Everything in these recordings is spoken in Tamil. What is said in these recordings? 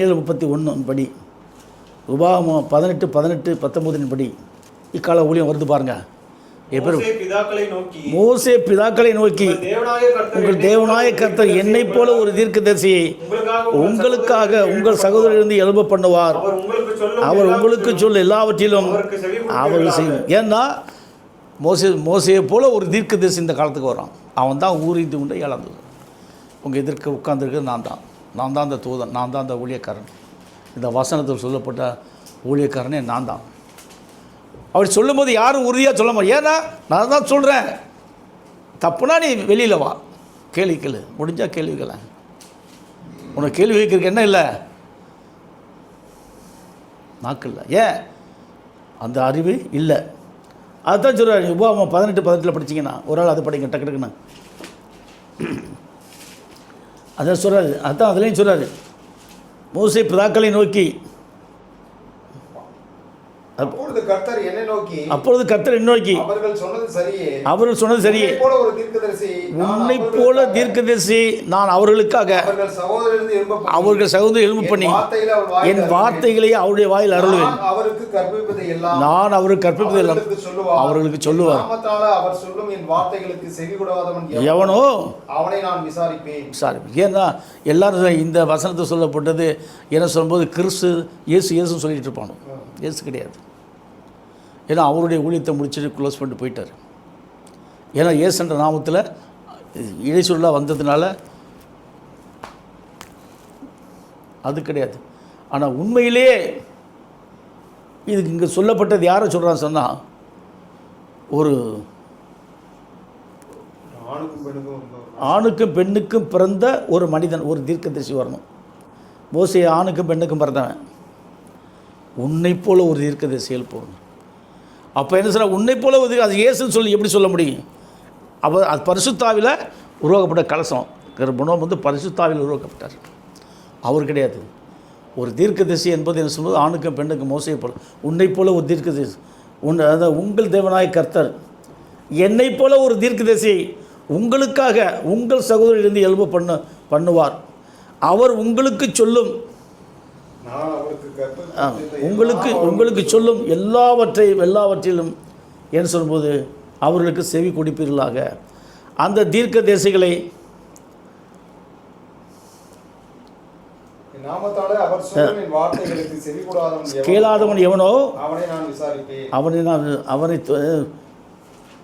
ஏழு முப்பத்தி ஒன்று படி. உபாகமம் பதினெட்டு பதினெட்டு பத்தொம்போதின் படி. இக்கால ஊழியம் வருது பாருங்க. மோசே பிதாக்களை நோக்கி. உங்கள் தேவனாய கர்த்தர் என்னைப் போல ஒரு தீர்க்கதரிசியை உங்களுக்காக உங்களுக்காக உங்கள் சகோதரிலிருந்து எழும்ப பண்ணுவார். அவர் உங்களுக்கு சொல்ல எல்லாவற்றிலும் அவர் செய்யும் ஏன்னா மோசே மோசையை போல ஒரு தீர்க்கதரிசி இந்த காலத்துக்கு வரான் அவன் தான் ஊறிந்து கொண்டு இழந்தது. உங்கள் எதிர்க்க உட்கார்ந்துருக்கிறது நான் தான் நான் தான் அந்த தூதன் நான் தான் அந்த ஊழியக்காரன். இந்த வசனத்தில் சொல்லப்பட்ட ஊழியக்காரனே நான் தான் அவர் சொல்லும்போது யாரும் உறுதியாக சொல்ல முடியும் ஏன்னா நான் தான் சொல்கிறேன் தப்புனா நீ வெளியில் வா. கேள்வி கேளு. முடிஞ்சால் கேள்வி கேள. உனக்கு கேள்வி கேட்கறதுக்கு என்ன இல்லை? நாக்கு இல்லை. ஏன்? அந்த அறிவு இல்லை. அதுதான் சொல்கிறாரு உபாமா பதினெட்டு பதினெட்டில் படிச்சீங்கன்னா ஒரு ஆள் அதை படிங்க டக்கு டக்குன்னு. அதான் சொல்கிறாரு அதான் அதுலேயும் சொல்கிறாரு மோசை பிதாக்களை நோக்கி அப்பொழுது கர்த்தர் என்னை நோக்கி அப்பொழுது கர்த்தர் என்ன நோக்கி அவர்கள் சொன்னது சரியே. அவர்கள் சொன்னது சரியே. போல ஒரு தீர்க்கதரிசி உன்னை போல தீர்க்கதரிசி நான் அவர்களுக்காக. அவர்கள் சகோதரரிலிருந்து எழும்ப அவர்கள் சகோதரி எழுப்பு பண்ணி என் வார்த்தைகளை அவருடைய வாயில் அருளுவேன். அவருக்கு கற்பிப்பதை எல்லாம் நான் அவருக்கு கற்பிப்பது எல்லாம் அவர்களுக்கு சொல்லுவார். அவர் சொல்லும் என் வார்த்தைகளுக்கு செவி கொடாதவன் எவனோ, அவனை நான் விசாரிப்பேன். சாரி ஏன்னா எல்லாரும் இந்த வசனத்தை சொல்லப்பட்டது என்ன சொல்லும்போது கிறிஸ்து இயேசு இயேசுன்னு சொல்லிட்டு இருப்பானோ? இயேசு கிடையாது. ஏன்னா அவருடைய ஊழியத்தை முடிச்சுட்டு க்ளோஸ் பண்ணிட்டு போயிட்டார். ஏன்னா ஏசுன்ற நாமத்தில் இடைச்சொல்லாக வந்ததுனால அது கிடையாது. ஆனால் உண்மையிலேயே இதுக்கு இங்கே சொல்லப்பட்டது யாரை சொல்கிறான்னு சொன்னால் ஒரு ஆணுக்கும் பெண்ணுக்கும் ஆணுக்கும் பெண்ணுக்கும் பிறந்த ஒரு மனிதன் ஒரு தீர்க்கதரிசி வரணும். மோசையை ஆணுக்கும் பெண்ணுக்கும் பிறந்தவன். உன்னை போல ஒரு தீர்க்கதரிசி எழுப்பணும் அப்போ என்ன சொல்ல உன்னை போல ஒதுக்க அது இயேசுன்னு சொல்லி எப்படி சொல்ல முடியும்? அப்போ அது பரிசுத்தாவில் உருவாக்கப்பட்ட கலசம். கர்ப்பணம் வந்து பரிசுத்தாவில் உருவாக்கப்பட்டார். அவர் கிடையாது. ஒரு தீர்க்கதரிசி என்பது என்ன சொல்வது? ஆணுக்கும் பெண்ணுக்கும் மோசையை போல. உன்னை போல ஒரு தீர்க்கதரிசி. உன் அதாவது உங்கள் தேவனாய கர்த்தர் என்னை போல ஒரு தீர்க்கதரிசியை உங்களுக்காக உங்கள் சகோதரிலிருந்து எலும்பு பண்ண பண்ணுவார். அவர் உங்களுக்கு சொல்லும் நான் அவருக்கு ஆ, கற்பித்த உங்களுக்கு உங்களுக்கு சொல்லும் எல்லாவற்றையும் எல்லாவற்றிலும் என்று சொல்லும்போது அவர்களுக்கு செவி கொடுப்பீர்களாக. அந்த தீர்க்க தேசிகளை கேளாதவன் எவனோ அவனை நான் அவனை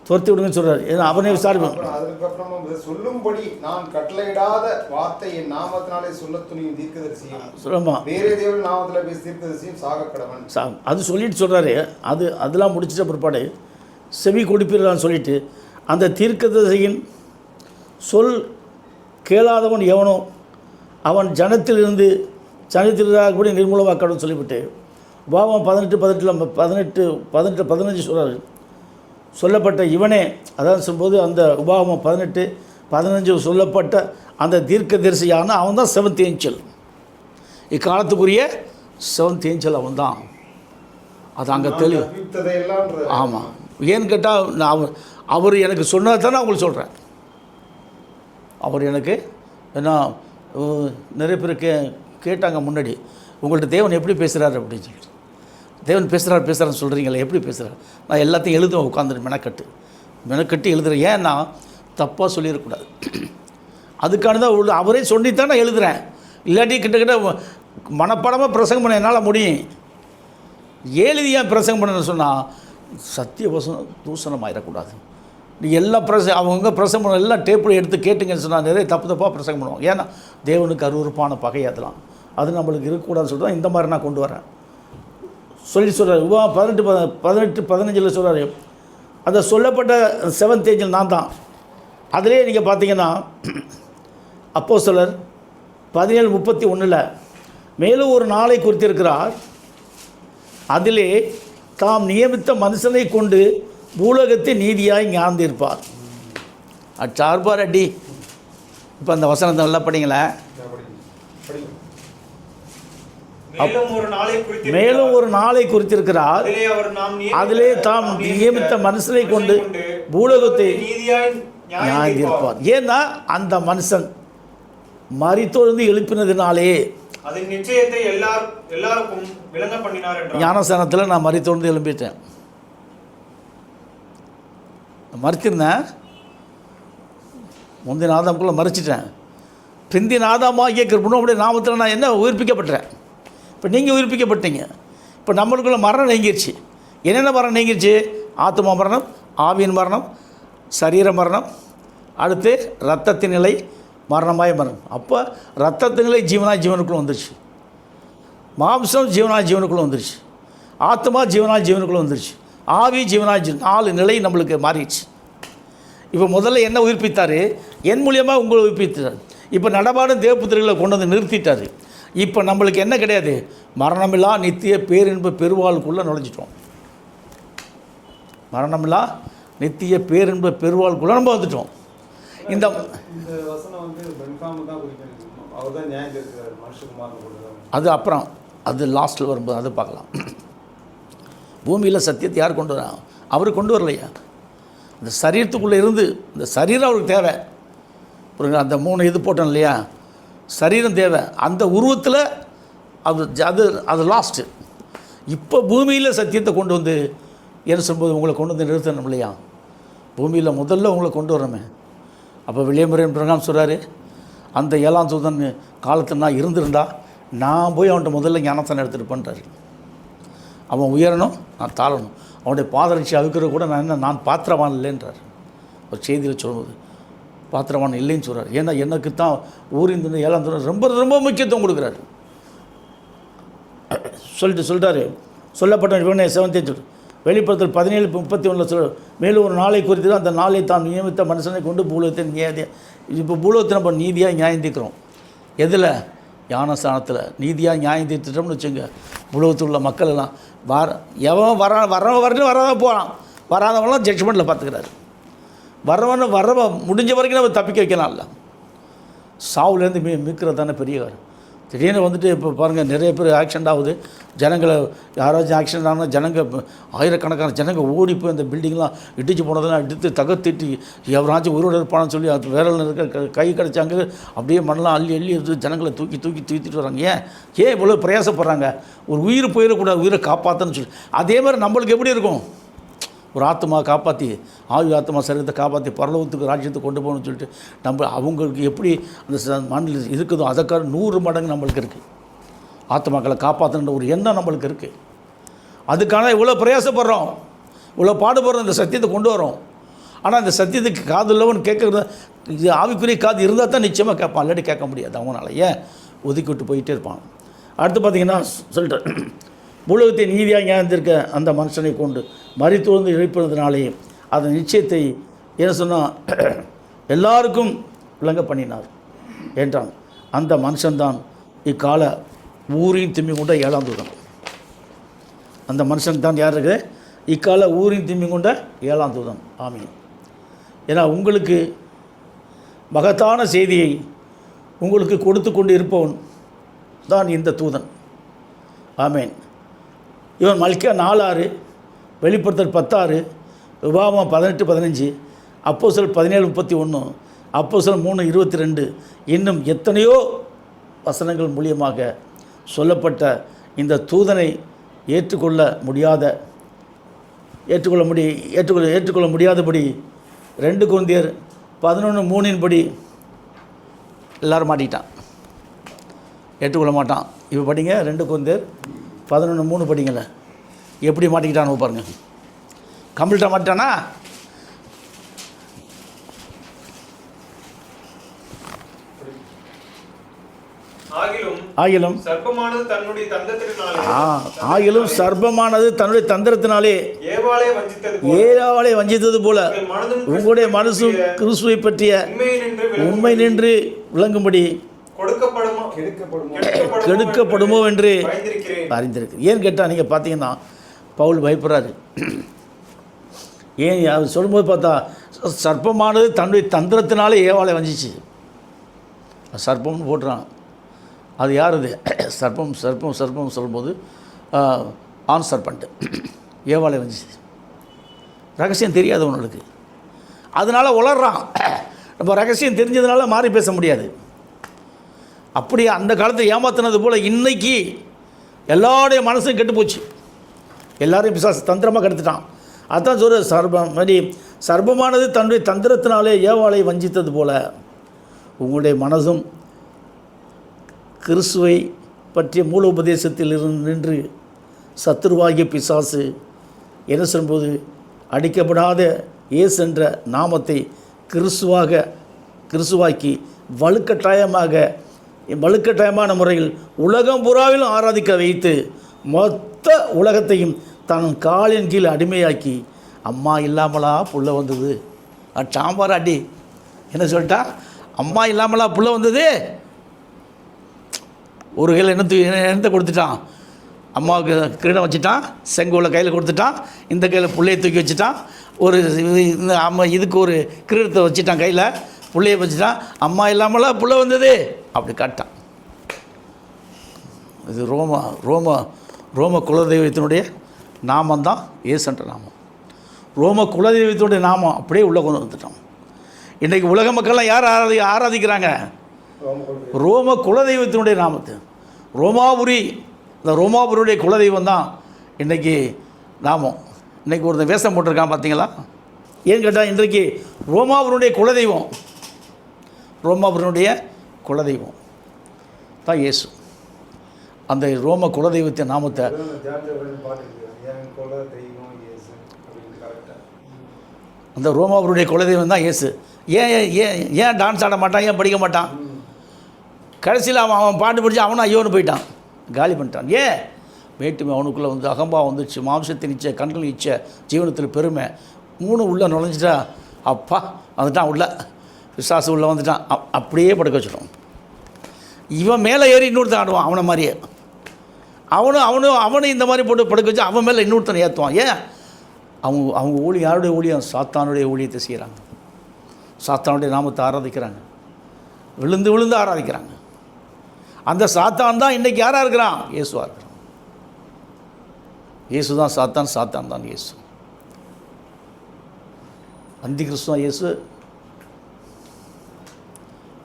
துரத்தி விடுங்கன்னு சொல்கிறார் ஏன்னா அவனை விசாரிப்பேன். அப்புறம் அதுக்கப்புறம் சொல்லும்படி நான் கட்டளையிடாத வார்த்தை என் நாமத்தினாலே சொல்ல துணியும் தீர்க்கதரிசியும் சொல்லுமா? வேறே தேவன் நாமத்தில் பேசி தீர்க்கதரிசியும் சாக கடவன் சா அது சொல்லிட்டு சொல்கிறாரு அது அதெல்லாம் முடிச்சிட்ட பிற்பாடு செவி கொடுப்பீர்களான்னு சொல்லிட்டு அந்த தீர்க்கதரிசியின் சொல் கேளாதவன் எவனோ அவன் ஜனத்திலிருந்து ஜனத்திலிருந்து கூட நிர்மூலமாக்கணும்னு சொல்லிவிட்டு பாவம் பதினெட்டு பதினெட்டில் பதினெட்டு பதினெட்டு பதினஞ்சு சொல்கிறாரு சொல்லப்பட்ட இவனே அதான் சொல்லும்போது அந்த உபாகமம் பதினெட்டு பதினஞ்சு சொல்லப்பட்ட அந்த தீர்க்கதரிசியான அவன் தான் செவன்த் ஏஞ்சல் இக்காலத்துக்குரிய செவன்த் ஏஞ்சல் அவன் தான் அது அங்கே தெளிவு ஆமாம் ஏன்னு கேட்டால் நான் அவர் அவர் எனக்கு சொன்னதை தான் நான் உங்களுக்கு சொல்கிறேன் அவர் எனக்கு ஏன்னா அஹ், நிறைய பேர் கே கேட்டாங்க முன்னாடி உங்கள்கிட்ட தேவன் எப்படி பேசுகிறாரு அப்படின்னு சொல்லிட்டு. தேவன் பேசுகிறார் பேசுகிறான்னு சொல்கிறீங்களே எப்படி பேசுகிறார் நான் எல்லாத்தையும் எழுதுவேன் உட்காந்துரு மெனக்கட்டு. மெனக்கட்டு எழுதுகிறேன் ஏன்னா தப்பாக சொல்லிடக்கூடாது. அதுக்கான தான் உள்ள அவரே சொல்லித்தான் நான் எழுதுகிறேன் இல்லாட்டி கிட்டத்தட்ட மனப்பாடமாக பிரசங்கம் பண்ண என்னால் முடியும். எழுதி ஏன் பிரசங்கம் பண்ணணும்னு சொன்னால் சத்திய வசனம் தூசணம் ஆயிடக்கூடாது நீ எல்லா பிரச அவங்கவுங்க பிரசங்கம் பண்ண எல்லாம் டேப்பில் எடுத்து கேட்டுங்கன்னு சொன்னால் நிறைய தப்பு தப்பாக பிரசங்கம் பண்ணுவோம் ஏன்னா தேவனுக்கு அருவறுப்பான பகை அதெல்லாம். அது நம்மளுக்கு இருக்கக்கூடாதுன்னு சொல்லிட்டு தான் இந்த மாதிரி நான் கொண்டு வரேன். சொல்லி சொல்கிறார் உபா பதினெட்டு பத பதினெட்டு பதினஞ்சில் சொல்கிறாரு அந்த சொல்லப்பட்ட செவன்த் ஏஞ்சல் நான் தான். அதிலே நீங்கள் பார்த்தீங்கன்னா அப்போ சிலர் பதினேழு முப்பத்தி ஒன்றில் மேலும் ஒரு நாளை குறித்திருக்கிறார். அதிலே தாம் நியமித்த மனுஷனை கொண்டு பூலகத்தை நீதியாய் ஞாந்திருப்பார் அச்சார்பார் அடி. இப்போ அந்த வசனத்தை நல்லா படிங்களேன். மேலும் ஒரு நாளை குறித்திருக்கிறார். அதிலே தாம் நியமித்த மனுஷனை கொண்டு பூலகத்தை நீதியாய் நியாயம் நியாயம் தீர்ப்பார். தீர்ப்பார் ஏன்னா அந்த மனுஷன் மரித்தொழுந்து எழுப்பினதினாலே நிச்சயத்தை எல்லார் எல்லாருக்கும் விளங்க பண்ணினார் என்றார். ஞானஸ்தானத்தில் நான் மறித்தோண்டு எழும்பிட்டேன். நான் மறிச்சிருந்தேன் முந்தின ஆதாமுக்குள்ளே மறிச்சிட்டேன் பிந்தின ஆதாமாகிய கிருபனுடைய நாமத்தில் நான் என்ன உயிர்ப்பிக்கப்பட்டேன்? இப்போ நீங்கள் உயிர்ப்பிக்கப்பட்டீங்க. இப்போ நம்மளுக்குள்ள மரணம் நீங்கிருச்சு. என்னென்ன மரணம் நீங்கிருச்சு? ஆத்மா மரணம் ஆவியின் மரணம் சரீர மரணம் அடுத்து ரத்தத்தின் நிலை மரணமாய மரணம். அப்போ ரத்தத்தின் நிலை ஜீவனாய் ஜீவனுக்குள்ளே வந்துருச்சு. மாம்சம் ஜீவனா ஜீவனுக்குள்ளே வந்துருச்சு. ஆத்மா ஜீவனா ஜீவனுக்குள்ளே வந்துருச்சு. ஆவி ஜீவனா ஜீவன் நாலு நிலை நம்மளுக்கு மாறிடுச்சு. இப்போ முதல்ல என்ன உயிர்ப்பித்தார்? என் மூலியமாக உங்களை உயிர்ப்பித்தார். இப்போ நடமாடும் தேவபுத்திரர்களை கொண்டு வந்து நிறுத்திட்டார். இப்போ நம்மளுக்கு என்ன கிடையாது? மரணமில்லா நித்திய பேரின்ப பெருவாளுக்குள்ளே நுழைஞ்சிட்டோம். மரணமில்லா நித்திய பேரின்ப பெருவாளுக்குள்ளே நம்ம வந்துட்டோம். இந்த அது அப்புறம் அது லாஸ்ட்டில் வரும்போது அது பார்க்கலாம். பூமியில் சத்தியத்தை யார் கொண்டு வரா அவர் கொண்டு வரலையா? இந்த சரீரத்துக்குள்ளே இருந்து இந்த சரீரம் அவருக்கு தேவை. புரியுங்களா அந்த மூணு இது போட்டோம் இல்லையா? சரீரம் தேவை. அந்த உருவத்தில் அது அது அது லாஸ்ட்டு இப்போ பூமியில் சத்தியத்தை கொண்டு வந்து என்ன சொல்லும்போது உங்களை கொண்டு வந்து நிறுத்தணும் இல்லையா? பூமியில் முதல்ல உங்களை கொண்டு வரணுமே. அப்போ விளியமுறையின் பிரகாம் சொல்கிறாரு அந்த ஏழாம் சூதன் காலத்தில் நான் இருந்திருந்தா நான் போய் அவன்கிட்ட முதல்ல ஞானத்தான எடுத்துகிட்டு பண்ணுறாரு அவன் உயரணும் நான் தாழணும். அவனுடைய பாதரட்சி அழுக்கிறது கூட நான் என்ன நான் பாத்திரவான் இல்லைன்றார். ஒரு செய்தியில் சொல்லும்போது பாத்திரவான் இல்லைன்னு சொல்கிறார் ஏன்னா எனக்கு தான் ஊரின் துணை ஏழாம் துணை ரொம்ப ரொம்ப முக்கியத்துவம் கொடுக்குறாரு. சொல்லிட்டு சொல்கிறாரு சொல்லப்பட்ட இவனே செவன்த்தே வெளிப்படத்தில் பதினேழு முப்பத்தி ஒன்றில் சொல் மேலும் ஒரு நாளை குறித்து அந்த நாளை தான் நியமித்த மனுஷனை கொண்டு பூலகத்தை நியாய இப்போ பூலகத்தை நம்ம நீதியாக நியாயம் தீர்க்கிறோம். எதில்? ஞானஸ்தானத்தில். நீதியாக நியாயம் தீர்த்துட்டோம்னு வச்சுங்க பூலகத்தில் உள்ள மக்கள் எல்லாம் வர எவன் வர வரவன் வரணும் வராத போகலாம் வராதவன்லாம் ஜட்ஜ்மெண்ட்டில் பார்த்துக்கிறாரு வரவன வரவன் முடிஞ்ச வரைக்கும் நம்ம தப்பிக்க வைக்கலாம்ல சாவுலேருந்து மீ மீக்கிறது தானே பெரிய திடீர்னு வந்துட்டு இப்போ பாருங்கள் நிறைய பேர் ஆக்சிடென்ட் ஆகுது. ஜனங்களை யாராச்சும் ஆக்சிடென்ட் ஆனால் ஜனங்க ஆயிரக்கணக்கான ஜனங்க ஓடி போய் அந்த பில்டிங்லாம் இடிச்சு போனதெல்லாம் எடுத்து தகர்த்திட்டு எவராச்சும் உயிரோடு இருப்பான்னு சொல்லி அது விரல் இருக்க கை கிடச்சாங்க. அப்படியே மண்ணெலாம் அள்ளி அள்ளி எடுத்து ஜனங்களை தூக்கி தூக்கி தூக்கிட்டு வராங்க. ஏன்? ஏன் இவ்வளோ பிரயாசப்படுறாங்க? ஒரு உயிர் போயிடக்கூடாது உயிரை காப்பாற்றுன்னு சொல்லி. அதே மாதிரி நம்மளுக்கு எப்படி இருக்கும்? ஒரு ஆத்மா காப்பாற்றி ஆவி ஆத்மா சரீரத்தை காப்பாற்றி பரலோகத்துக்கு ராஜ்யத்தை கொண்டு போகணும்னு சொல்லிட்டு நம்ம அவங்களுக்கு எப்படி அந்த மண்ணில் இருக்குதோ அதற்காக நூறு மடங்கு நம்மளுக்கு இருக்குது ஆத்மாக்களை காப்பாற்றணுன்ற ஒரு எண்ணம் நம்மளுக்கு இருக்குது அதுக்கான இவ்வளோ பிரயாசப்படுறோம். இவ்வளோ பாடுபடுறோம் இந்த சத்தியத்தை கொண்டு வரோம் ஆனால் அந்த சத்தியத்துக்கு காது இல்லவன் கேட்குறது இது ஆவிக்குரிய காது இருந்தால் தான் நிச்சயமாக கேட்பான். இல்லாட்டி கேட்க முடியாது. அவங்களால ஏன் ஒதுக்கி விட்டு போயிட்டே இருப்பான்? அடுத்து பார்த்தீங்கன்னா சொல்லிட்டேன் உலகத்தை நீதியாக ஞானத்திருக்க அந்த மனுஷனை கொண்டு மறித்தோர்ந்து இழைப்பதனாலே அதன் நிச்சயத்தை என்ன சொன்னால் எல்லாருக்கும் விளங்க பண்ணினார் என்றான். அந்த மனுஷன்தான் இக்கால ஊரின் திம்மி கொண்ட ஏழாம் தூதன். அந்த மனுஷன் தான் யார் இருக்குது இக்கால ஊரின் திம்மி கொண்ட ஏழாம் தூதன். ஆமீன். ஏன்னா உங்களுக்கு மகத்தான செய்தியை உங்களுக்கு கொடுத்து கொண்டு இருப்பவன் தான் இந்த தூதன். ஆமேன். இவன் மல்கியா நாலாறு வெளிப்படுத்தல் பத்தாறு விபாகம் பதினெட்டு பதினஞ்சு அப்போஸ்தலர் பதினேழு முப்பத்தி ஒன்று அப்போஸ்தலர் மூணு இருபத்தி ரெண்டு இன்னும் எத்தனையோ வசனங்கள் மூலியமாக சொல்லப்பட்ட இந்த தூதனை ஏற்றுக்கொள்ள முடியாத ஏற்றுக்கொள்ள முடி ஏற்றுக்கொள்ள ஏற்றுக்கொள்ள முடியாதபடி ரெண்டு குழந்தையர் பதினொன்று மூணின்படி எல்லோரும் மாட்டிக்கிட்டான். ஏற்றுக்கொள்ள மாட்டான். இப்போ படிங்க ரெண்டு குழந்தையர் பதினொன்று மூணு படிங்கள்ல எப்படி மாட்டிக்கிட்டான்னு பாருங்க. கம்ப்ளீட்டாக மாட்டானா ஆகிலும் ஆகிலும் சர்ப்பமானது தன்னுடைய தந்தத்தினாலே ஆ ஆகிலும் சர்ப்பமானது தன்னுடைய தந்திரத்தினாலே ஏவாளை வஞ்சித்தது போல. ஏழாவளை வஞ்சித்தது போல. உங்கள் மனதும் உங்களுடைய மனசும் கிறிஸ்துவை பற்றிய உண்மை நின்று விளங்கும்படி கொடுக்கப்படுமோ? கெடுக்கப்படுமோ? கெடுக்கப்படுமோ? என்று அறிந்திருக்கு. ஏன்னு கேட்டால் நீங்கள் பார்த்தீங்கன்னா பவுல் பயப்படுறாரு. ஏன் அவர் சொல்லும்போது பார்த்தா சர்ப்பமானது தன்னுடைய தந்திரத்தினாலே ஏவாலை வஞ்சிச்சு. சர்ப்பம்னு போட்டுறான். அது யார் அது? சர்ப்பம் சர்ப்பம் சர்ப்பம் சொல்லும்போது ஆ, ஆண் சர்பண்ட்டு ஏவாலை வஞ்சிச்சு. ரகசியம் தெரியாது உனக்கு அதனால் உளர்றான். நம்ம ரகசியம் தெரிஞ்சதுனால மாறி பேச முடியாது. அப்படியே அந்த காலத்தை ஏமாத்தினது போல் இன்றைக்கி எல்லாருடைய மனசும் கெட்டு போச்சு. எல்லாரையும் பிசாசு தந்திரமாக கெடுத்துட்டான். அதான் சொல்கிற சர்பம் மாதிரி சர்பமானது தன்னுடைய தந்திரத்தினாலே ஏவாளை வஞ்சித்தது போல உங்களுடைய மனதும் கிறிஸ்துவை பற்றிய மூல உபதேசத்தில் இருந்து நின்று சத்துருவாகிய பிசாசு என்ன சொல்லும்போது அடிக்கப்படாத இயேசு என்ற நாமத்தை கிறிஸ்துவாக கிறிஸ்துவாக்கி வலுக்கட்டாயமாக வலுக்கட்டாயமான முறையில் உலகம் புறாவிலும் ஆராதிக்க வைத்து மொத்த உலகத்தையும் தன் காலின் கீழ் அடிமையாக்கி அம்மா இல்லாமலா புள்ள வந்தது? சாம்பார் அடி. என்ன சொல்லிட்டா? அம்மா இல்லாமலா புள்ள வந்தது? ஒரு கையில் என்ன தூக்கி என்னத்தை கொடுத்துட்டான்? அம்மாவுக்கு கிரீடம் வச்சுட்டான் செங்கோலை கையில் கொடுத்துட்டான் இந்த கையில் புள்ளையை தூக்கி வச்சுட்டான் ஒரு இது- இந்த அம்மா இதுக்கு ஒரு கிரீடத்தை வச்சுட்டான் கையில் பிள்ளையை வச்சுட்டான் அம்மா இல்லாமலாம் புள்ள வந்தது? அப்படி காட்டான். இது ரோம ரோம ரோம குலதெய்வத்தினுடைய நாமம் தான் ஏசன்ற நாமம். ரோம குலதெய்வத்தினுடைய நாமம் அப்படியே உள்ளே கொண்டு வந்துட்டோம் இன்றைக்கு உலக மக்கள்லாம் யார் ஆராதி ஆராதிக்கிறாங்க? ரோம குலதெய்வத்தினுடைய நாமத்து. ரோமாபுரி இந்த ரோமாபுரியுடைய குலதெய்வம் தான் இன்றைக்கி நாமம். இன்றைக்கி ஒருத்தன் வேஷம் போட்டிருக்கான் பார்த்தீங்களா? ஏன்னு கேட்டால் இன்றைக்கு ரோமாபுரியுடைய குலதெய்வம். ரோமாபுரியுடைய குலதெய்வம். தான் இயேசு. அந்த ரோம குலதெய்வத்தின் நாமத்தை அந்த ரோமாவருடைய குலதெய்வம் தான் இயேசு. ஏன் ஏன் ஏன் ஏன் டான்ஸ் ஆட மாட்டான்? ஏன் படிக்க மாட்டான்? கடைசியில் அவன் அவன் பாட்டு படித்து அவனும் ஐயோன்னு போயிட்டான். காலி பண்ணிட்டான். ஏன்? வேட்டுமை அவனுக்குள்ளே வந்து அகம்பா வந்துச்சு மாம்சத்தின் இச்சை கண்கள் இச்சை ஜீவனத்தில் பெருமை. மூணு உள்ளே நுழைஞ்சிட்டா அப்பா வந்துட்டான் உள்ள. விசாசு உள்ளே வந்துட்டான். அப்படியே படுக்க வச்சிடும் இவன் மேலே ஏறி இன்னொருத்தன் ஆடுவான் அவனை மாதிரியே. அவனும் அவனும் அவனும் இந்த மாதிரி போட்டு படுக்க வச்சு அவன் மேலே இன்னொருத்தனை ஏற்றுவான் ஏன்? அவங்க அவங்க ஊழியம் யாருடைய ஊழியம்? சாத்தானுடைய ஊழியத்தை செய்கிறாங்க சாத்தானுடைய நாமத்தை ஆராதிக்கிறாங்க. விழுந்து விழுந்து ஆராதிக்கிறாங்க. அந்த சாத்தான் தான் இன்றைக்கி யாராக இருக்கிறான்? இயேசுவாக இருக்கிறான். இயேசு தான் சாத்தான் சாத்தான் தான் இயேசு. அந்தி கிறிஸ்துவ இயேசு.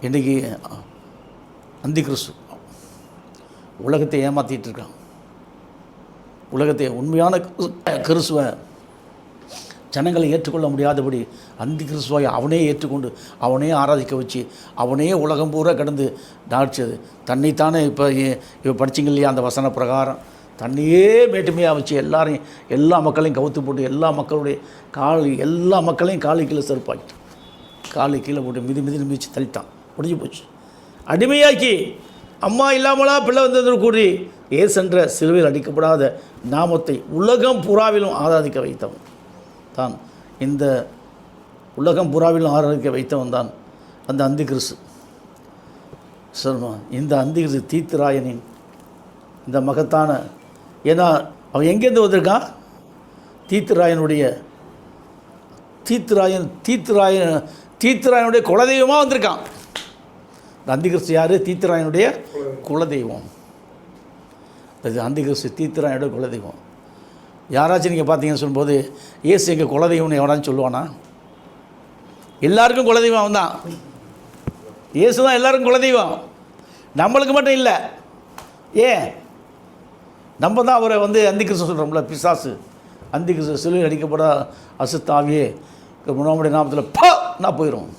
இன்றைக்கி அந்தி கிறிஸ்து உலகத்தை ஏமாற்றிட்டு இருக்கான் உலகத்தை உண்மையான கிறிஸ்துவை ஜனங்களை ஏற்றுக்கொள்ள முடியாதபடி அந்தி கிறிஸ்துவாய் அவனே ஏற்றுக்கொண்டு அவனே ஆராதிக்க வச்சு அவனே உலகம் பூரா கடந்து நாடிச்சது. தன்னைத்தானே இப்போ இப்போ படிச்சிங்க இல்லையா அந்த வசன பிரகாரம்? தன்னையே மேட்டுமையாக வச்சு எல்லாரையும் எல்லா மக்களையும் கவுத்து போட்டு எல்லா மக்களுடைய கால் எல்லா மக்களையும் காலு கீழே செருப்பாக்கிட்டான் காலு கீழே போட்டு மிதி மிதி மிதிச்சு தள்ளிட்டான் முடிஞ்சு போச்சு. அடிமையாக்கி அம்மா இல்லாமலா பிள்ளை வந்தது கூறி ஏசென்ற சிலுவையில் அடிக்கப்படாத நாமத்தை உலகம் புறாவிலும் ஆராதிக்க வைத்தவன்? தான். இந்த உலகம் புறாவிலும் ஆராதிக்க வைத்தவன் தான் அந்த அந்தி கிறிஸ்து இந்த அந்தி கிறிஸ்து இந்த மகத்தான ஏன்னா அவன் எங்கேருந்து வந்திருக்கான்? தீத்துராயனுடைய தீத்துராயன் தீத்துராயன் தீத்துராயனுடைய குலதெய்வமாக வந்திருக்கான். அந்திகிறிஸ்து யார்? தீத்திராயனுடைய குலதெய்வம். அது அந்திகிறிஸ்து தீத்திராயனுடைய குலதெய்வம். யாராச்சும் நீங்கள் பார்த்தீங்கன்னு சொல்லும்போது ஏசு எங்கள் குலதெய்வம்னு எவனாச்சும் சொல்லுவானா? எல்லாருக்கும் குலதெய்வம் அவன் தான் இயேசு தான் எல்லாருக்கும் குலதெய்வம். நம்மளுக்கு மட்டும் இல்லை. ஏன்? நம்ம தான் அவரை வந்து அந்திகிறிஸ்து சொல்கிறோம்ல பிசாசு. அந்திகிறிஸ்து சிலுவை அடிக்கப்பட அசுத்தாவியே முன்னாமுடைய நாமத்தில் பா நான் போயிடும்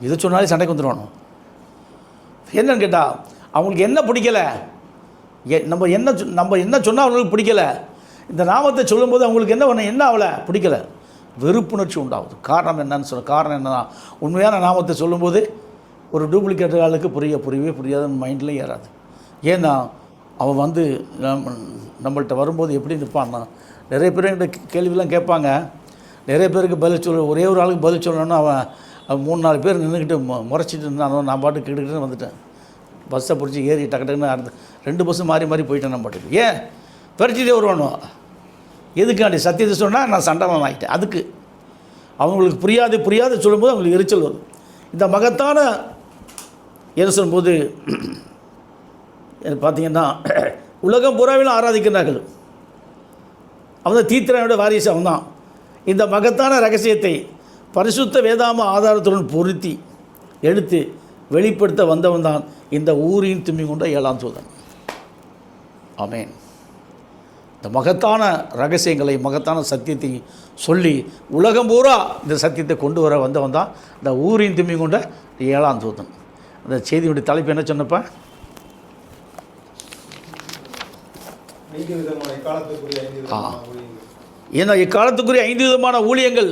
எது சொன்னாலே சண்டைக்கு வந்துடுவானோ என்னன்னு கேட்டால் அவங்களுக்கு என்ன பிடிக்கலை? எ- நம்ம என்ன சொ- நம்ம என்ன சொன்னால் அவங்களுக்கு பிடிக்கல? இந்த நாமத்தை சொல்லும்போது அவங்களுக்கு என்ன பண்ண என்ன ஆகலை பிடிக்கல. வெறுப்புணர்ச்சி உண்டாகுது. காரணம் என்னன்னு சொல்ல காரணம் என்னன்னா உண்மையான நாமத்தை சொல்லும்போது ஒரு டூப்ளிகேட் ஆளுக்கு புரிய புரியவே புரியாத மைண்டில் ஏறாது. ஏன்னா அவன் வந்து நம் நம்மள்ட்ட வரும்போது எப்படி நிற்பான்னா நிறைய பேர் என்கிட்ட கேள்விலாம் கேட்பாங்க. நிறைய பேருக்கு பதில் சொல்ல ஒரே ஒரு ஆளுக்கு பதில் சொல்லணும்னு அவன் மூணு நாலு பேர் நின்றுக்கிட்டு முறைச்சிட்டு இருந்தானோ நான் பாட்டு கிட்டுக்கிட்டு வந்துட்டேன். பஸ்ஸை பிடிச்சி ஏறி டக்கு டக்குன்னு அடுத்து ரெண்டு பஸ்ஸு மாறி மாறி போயிட்டேன் நான் பாட்டுக்கு. ஏன்? பறிச்சுட்டே வருவானோ? எதுக்காண்டி? சத்தியத்தை சொன்னால் நான் சண்டைவன் ஆகிட்டேன் அதுக்கு. அவங்களுக்கு புரியாது புரியாது சொல்லும்போது அவங்களுக்கு எரிச்சல் வரும். இந்த மகத்தான என்ன சொல்லும்போது பார்த்தீங்கன்னா உலகம் புறாவிலும் ஆராதிக்கிறார்கள். அவன் தான் தீத்திரனோட வாரிசு அவன் தான். இந்த மகத்தான ரகசியத்தை பரிசுத்த வேதாம ஆதாரத்துடன் பொருத்தி எடுத்து வெளிப்படுத்த வந்தவன் தான் இந்த ஊரின் தும்மி கொண்ட ஏழாம் தூதன். ஆமென். இந்த மகத்தான ரகசியங்களை மகத்தான சத்தியத்தை சொல்லி உலகம் பூரா இந்த சத்தியத்தை கொண்டு வர வந்தவன் தான் இந்த ஊரின் தும்மி கொண்ட ஏழாம் தூதன். அந்த செய்தியுடைய தலைப்பு என்ன சொன்னப்ப? ஏன்னா இக்காலத்துக்குரிய ஐந்து விதமான ஊழியங்கள்